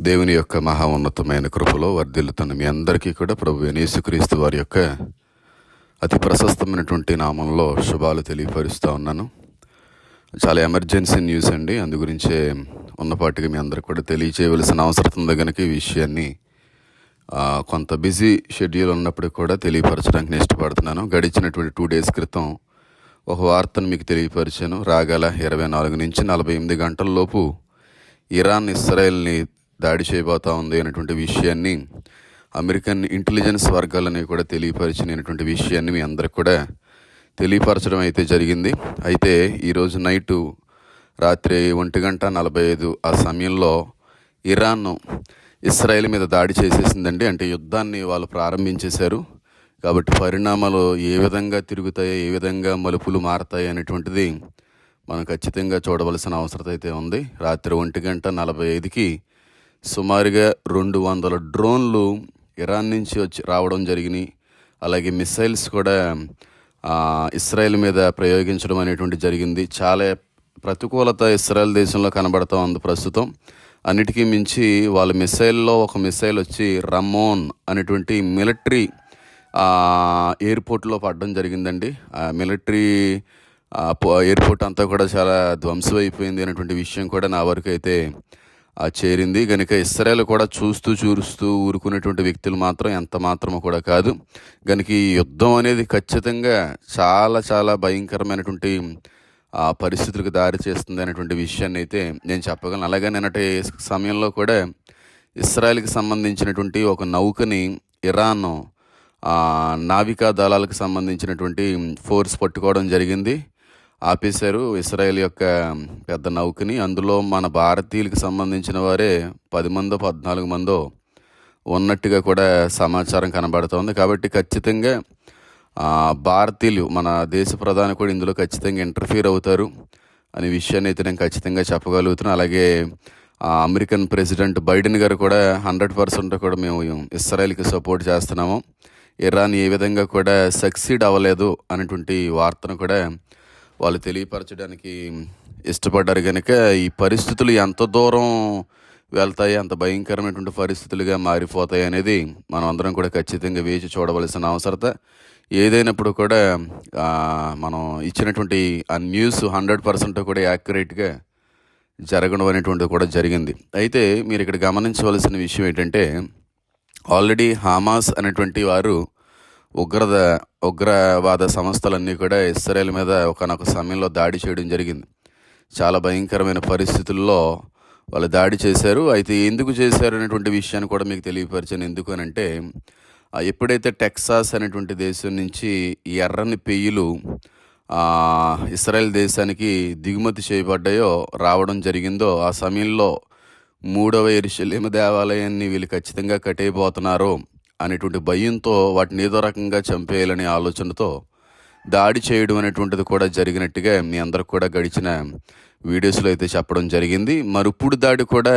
దేవుని యొక్క మహా ఉన్నతమైన కృపలో వర్ధిల్లుతున్న మీ అందరికీ కూడా ప్రభు యేసుక్రీస్తు వారి యొక్క అతి ప్రశస్తమైనటువంటి నామంలో శుభాలు తెలియపరుస్తూ ఉన్నాను. చాలా ఎమర్జెన్సీ న్యూస్ అండి. అందు గురించే ఉన్నపాటిగా మీ అందరికి కూడా తెలియచేయవలసిన అవసరం ఉంది కనుక ఈ విషయాన్ని కొంత బిజీ షెడ్యూల్ ఉన్నప్పటికీ కూడా తెలియపరచడానికి నేను ఇష్టపడుతున్నాను. గడిచినటువంటి టూ డేస్ క్రితం ఒక వార్తను మీకు తెలియపరిచాను. రాగల ఇరవై నాలుగు నుంచి నలభై ఎనిమిది గంటల లోపు ఇరాన్ ఇస్రాయెల్ని దాడి చేయబోతా ఉంది అనేటువంటి విషయాన్ని అమెరికన్ ఇంటెలిజెన్స్ వర్గాలని కూడా తెలియపరిచినటువంటి విషయాన్ని మీ అందరికి కూడా తెలియపరచడం అయితే జరిగింది. అయితే ఈరోజు నైటు రాత్రి ఒంటి గంట నలభై ఐదు ఆ సమయంలో ఇరాన్ ఇస్రాయేల్ మీద దాడి చేసేసిందండి. అంటే యుద్ధాన్ని వాళ్ళు ప్రారంభించేశారు. కాబట్టి పరిణామాలు ఏ విధంగా తిరుగుతాయో ఏ విధంగా మలుపులు మారతాయి అనేటువంటిది మనం ఖచ్చితంగా చూడవలసిన అవసరం అయితే ఉంది. రాత్రి ఒంటి గంట నలభై ఐదుకి సుమారుగా రెండు వందల డ్రోన్లు ఇరాన్ నుంచి వచ్చి రావడం జరిగినాయి అలాగే మిసైల్స్ కూడా ఇస్రాయెల్ మీద ప్రయోగించడం అనేటువంటి జరిగింది. చాలా ప్రతికూలత ఇస్రాయెల్ దేశంలో కనబడతా ఉంది ప్రస్తుతం. అన్నిటికీ మించి వాళ్ళ మిసైల్లో ఒక మిసైల్ వచ్చి రమోన్ అనేటువంటి మిలిటరీ ఎయిర్పోర్ట్లో పడడం జరిగిందండి. ఆ మిలిటరీ ఎయిర్పోర్ట్ అంతా కూడా చాలా ధ్వంసం అయిపోయింది అనేటువంటి విషయం కూడా నా వరకు అయితే చేరింది. కనుక ఇస్రాయల్ కూడా చూస్తూ చూస్తూ ఊరుకునేటువంటి వ్యక్తులు మాత్రం ఎంత మాత్రము కూడా కాదు. కనుక ఈ యుద్ధం అనేది ఖచ్చితంగా చాలా చాలా భయంకరమైనటువంటి ఆ పరిస్థితులకు దారి చేస్తుంది అనేటువంటి విషయాన్ని అయితే నేను చెప్పగలను. అలాగే నిన్నటి సమయంలో కూడా ఇస్రాయల్కి సంబంధించినటువంటి ఒక నౌకని ఇరాన్ నావికా దళాలకు సంబంధించినటువంటి ఫోర్స్ పట్టుకోవడం జరిగింది. ఆపేశారు ఇస్రాయేల్ యొక్క పెద్ద నౌకని. అందులో మన భారతీయులకు సంబంధించిన వారే పది మందో పద్నాలుగు మందో ఉన్నట్టుగా కూడా సమాచారం కనబడుతోంది. కాబట్టి ఖచ్చితంగా భారతీయులు మన దేశ ప్రధాని కూడా ఇందులో ఖచ్చితంగా ఇంటర్ఫీర్ అవుతారు అనే విషయాన్ని అయితే నేను ఖచ్చితంగా చెప్పగలుగుతున్నాను అలాగే అమెరికన్ ప్రెసిడెంట్ బైడెన్ గారు కూడా హండ్రెడ్ పర్సెంట్ కూడా మేము ఇస్రాయల్కి సపోర్ట్ చేస్తున్నాము. ఇరాన్ ఏ విధంగా కూడా సక్సీడ్ అవ్వలేదు అనేటువంటి వార్తను కూడా వాళ్ళు తెలియపరచడానికి ఇష్టపడ్డారు కనుక ఈ పరిస్థితులు ఎంత దూరం వెళ్తాయి అంత భయంకరమైనటువంటి పరిస్థితులుగా మారిపోతాయి అనేది మనం అందరం కూడా ఖచ్చితంగా వేచి చూడవలసిన అవసరత. ఏదైనప్పుడు కూడా మనం ఇచ్చినటువంటి ఆ న్యూస్ హండ్రెడ్ పర్సెంట్ కూడా యాక్యురేట్గా జరగడం అనేటువంటిది కూడా జరిగింది. అయితే మీరు ఇక్కడ గమనించవలసిన విషయం ఏంటంటే ఆల్రెడీ హామాస్ అనేటువంటి వారు ఉగ్రద ఉగ్రవాద సంస్థలన్నీ కూడా ఇస్రాయేల్ మీద ఒకనొక సమయంలో దాడి చేయడం జరిగింది. చాలా భయంకరమైన పరిస్థితుల్లో వాళ్ళు దాడి చేశారు. అయితే ఎందుకు చేశారు అనేటువంటి విషయాన్ని కూడా మీకు తెలియపరిచాను. ఎందుకు అని అంటే ఎప్పుడైతే టెక్సాస్ అనేటువంటి దేశం నుంచి ఈ ఎర్రని పెయ్యలు ఆ, ఇస్రాయెల్ దేశానికి దిగుమతి చేయబడ్డాయో రావడం జరిగిందో ఆ సమయంలో మూడవ ఎరుషలేమ దేవాలయాన్ని వీళ్ళు ఖచ్చితంగా కట్టేయబోతున్నారు. అనేటువంటి భయంతో వాటిని ఏదో రకంగా చంపేయాలనే ఆలోచనతో దాడి చేయడం అనేటువంటిది కూడా జరిగినట్టుగా మీ అందరికి కూడా గడిచిన వీడియోస్లో అయితే చెప్పడం జరిగింది. మరి ఇప్పుడు దాడి కూడా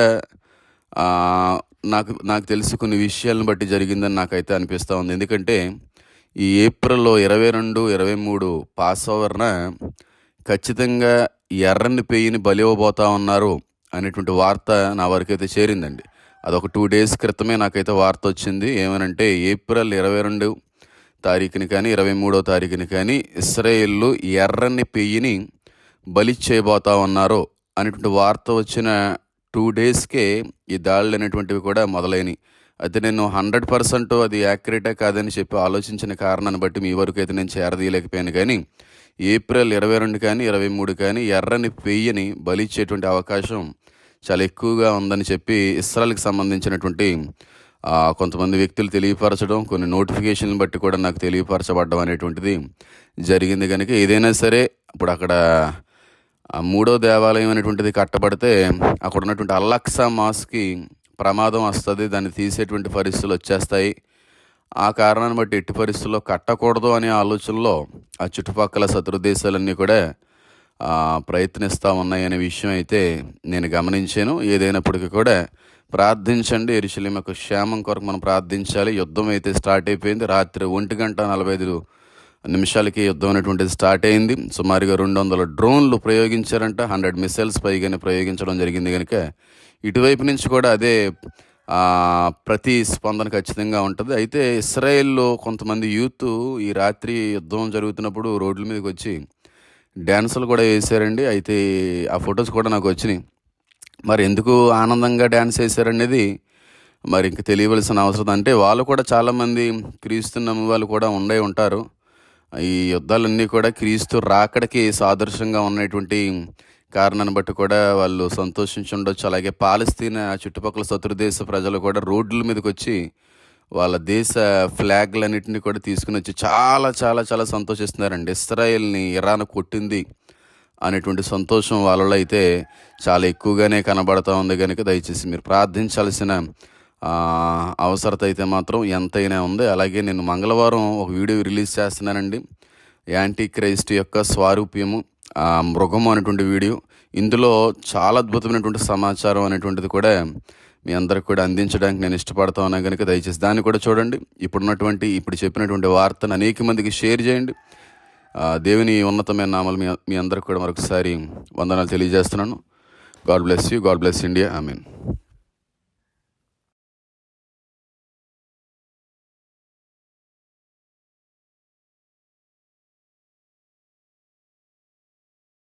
నాకు నాకు తెలిసి కొన్ని విషయాలను బట్టి జరిగిందని నాకైతే అనిపిస్తూ ఉంది. ఎందుకంటే ఈ ఏప్రిల్లో ఇరవై రెండు ఇరవై మూడు పాస్ ఓవర్న ఖచ్చితంగా ఎర్రని పెయ్యిని బలి ఉన్నారు అనేటువంటి వార్త నా వరకైతే చేరిందండి. అదొక టూ డేస్ క్రితమే నాకైతే వార్త వచ్చింది. ఏమనంటే ఏప్రిల్ ఇరవై రెండు తారీఖుని కానీ ఇరవై మూడో తారీఖుని కానీ ఇస్రాయేళ్ళు ఎర్రని పెయ్యిని బలి చేయబోతా ఉన్నారు అనేటువంటి వార్త వచ్చిన టూ డేస్కే ఈ దాడులు అనేటువంటివి కూడా మొదలైనవి అయితే నేను హండ్రెడ్ పర్సెంట్ అది యాక్యురేటా కాదని చెప్పి ఆలోచించిన కారణాన్ని బట్టి మీ వరకు అయితే నేను చేరదీయలేకపోయాను. కానీ ఏప్రిల్ ఇరవై రెండు కానీ ఇరవై మూడు కానీ ఎర్రని పెయ్యని బలిచ్చేటువంటి అవకాశం చాలా ఎక్కువగా ఉందని చెప్పి ఇస్రాయల్కి సంబంధించినటువంటి కొంతమంది వ్యక్తులు తెలియపరచడం కొన్ని నోటిఫికేషన్లు బట్టి కూడా నాకు తెలియపరచబడడం అనేటువంటిది జరిగింది కనుక ఏదైనా సరే ఇప్పుడు అక్కడ మూడో దేవాలయం అనేటువంటిది కట్టబడితే అక్కడ ఉన్నటువంటి అల్లక్సా మాస్కి ప్రమాదం వస్తుంది దాన్ని తీసేటువంటి పరిస్థితులు వచ్చేస్తాయి. ఆ కారణాన్ని బట్టి ఎట్టి పరిస్థితుల్లో కట్టకూడదు అనే ఆలోచనలో ఆ చుట్టుపక్కల శత్రు దేశాలన్నీ కూడా ప్రయత్నిస్తూ ఉన్నాయనే విషయం అయితే నేను గమనించాను. ఏదైనప్పటికీ కూడా ప్రార్థించండి. ఎరుశలేం యొక్క క్షేమం కొరకు మనం ప్రార్థించాలి. యుద్ధం అయితే స్టార్ట్ అయిపోయింది. రాత్రి ఒంటి గంట నలభై ఐదు నిమిషాలకి యుద్ధం అనేటువంటిది స్టార్ట్ అయింది. సుమారుగా రెండు వందల డ్రోన్లు ప్రయోగించారంట. హండ్రెడ్ మిసైల్స్ పైగానే ప్రయోగించడం జరిగింది కనుక ఇటువైపు నుంచి కూడా అదే ప్రతి స్పందన ఖచ్చితంగా ఉంటుంది. అయితే ఇస్రాయేల్లో కొంతమంది యూత్ ఈ రాత్రి యుద్ధం జరుగుతున్నప్పుడు రోడ్ల మీదకి వచ్చి డ్యాన్సులు కూడా వేశారండి అయితే ఆ ఫొటోస్ కూడా నాకు వచ్చినాయి. మరి ఎందుకు ఆనందంగా డ్యాన్స్ వేశారనేది మరి ఇంక తెలియవలసిన అవసరం. అంటే వాళ్ళు కూడా చాలామంది క్రీస్తు వాళ్ళు కూడా ఉండే ఉంటారు. ఈ యుద్ధాలన్నీ కూడా క్రీస్తు రాకడికి సాదృశ్యంగా ఉన్నటువంటి కారణాన్ని బట్టి కూడా వాళ్ళు సంతోషించి ఉండొచ్చు. అలాగే పాలస్తీనా చుట్టుపక్కల శత్రుదేశ ప్రజలు కూడా రోడ్ల మీదకి వచ్చి వాళ్ళ దేశ ఫ్లాగ్లన్నింటినీ కూడా తీసుకుని వచ్చి చాలా చాలా చాలా సంతోషిస్తున్నారండి. ఇస్రాయేల్ని ఇరాన్ కొట్టింది అనేటువంటి సంతోషం వాళ్ళలో అయితే చాలా ఎక్కువగానే కనబడతా ఉంది కనుక దయచేసి మీరు ప్రార్థించాల్సిన అవసరత అయితే మాత్రం ఎంతైనా ఉంది. అలాగే నేను మంగళవారం ఒక వీడియో రిలీజ్ చేస్తున్నానండి. యాంటీ క్రైస్ట్ యొక్క స్వారూప్యము మృగము అనేటువంటి వీడియో. ఇందులో చాలా అద్భుతమైనటువంటి సమాచారం అనేటువంటిది కూడా మీ అందరికి కూడా అందించడానికి నేను ఇష్టపడతా ఉన్నాను కనుక దయచేసి దాన్ని కూడా చూడండి. ఇప్పుడున్నటువంటి ఇప్పుడు చెప్పినటువంటి వార్తను అనేక మందికి షేర్ చేయండి. దేవుని ఉన్నతమైన నామాలు మీ మీ అందరికి కూడా మరొకసారి వందనాలు తెలియజేస్తున్నాను. God bless you God bless India. I mean